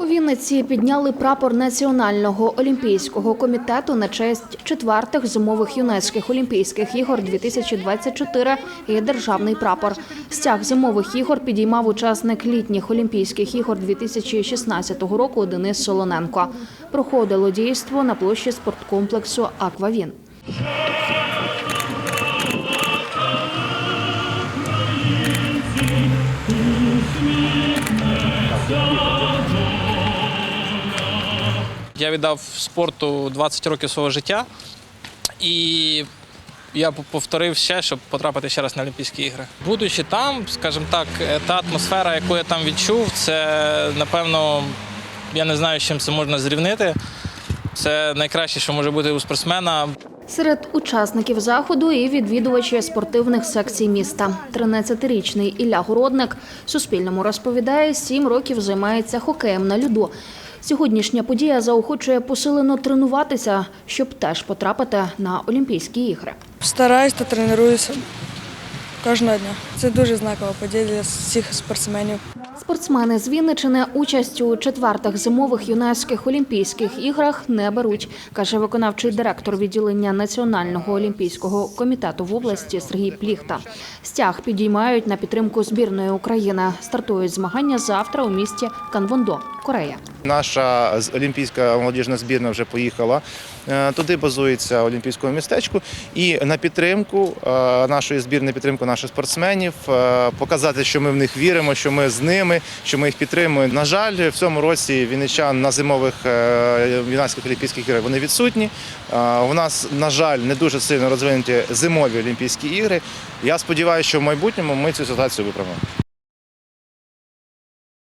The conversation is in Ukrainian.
У Вінниці підняли прапор Національного олімпійського комітету на честь четвертих зимових юнацьких олімпійських ігор 2024 і державний прапор. Стяг зимових ігор підіймав учасник літніх олімпійських ігор 2016 року Денис Солоненко. Проходило дійство на площі спорткомплексу Аквавін. Я віддав спорту 20 років свого життя, і я повторив ще, щоб потрапити ще раз на Олімпійські ігри. Будучи там, скажімо так, е, та атмосфера, яку я там відчув, це напевно, я не знаю, з чим це можна зрівнити. Це найкраще, що може бути у спортсмена. Серед учасників заходу і відвідувачі спортивних секцій міста. 13-річний Ілля Городник Суспільному розповідає, сім років займається хокеєм на льоду. Сьогоднішня подія заохочує посилено тренуватися, щоб теж потрапити на Олімпійські ігри. Стараюсь та тренуюся кожного дня. Це дуже знакова подія для всіх спортсменів. Спортсмени з Вінничини участь у четвертих зимових юнацьких олімпійських іграх не беруть, каже виконавчий директор відділення Національного олімпійського комітету в області Сергій Пліхта. Стяг підіймають на підтримку збірної України. Стартують змагання завтра у місті Канвондо, Корея. Наша олімпійська молодіжна збірна вже поїхала е, туди, базується олімпійському містечку. І на підтримку е, нашої збірної підтримку наших спортсменів е, показати, що ми в них віримо, що ми з ними, що ми їх підтримуємо. На жаль, в цьому році вінничан на зимових юнацьких олімпійських іграх вони відсутні. У нас, на жаль, не дуже сильно розвинуті зимові олімпійські ігри. Я сподіваюся, що в майбутньому ми цю ситуацію виправимо.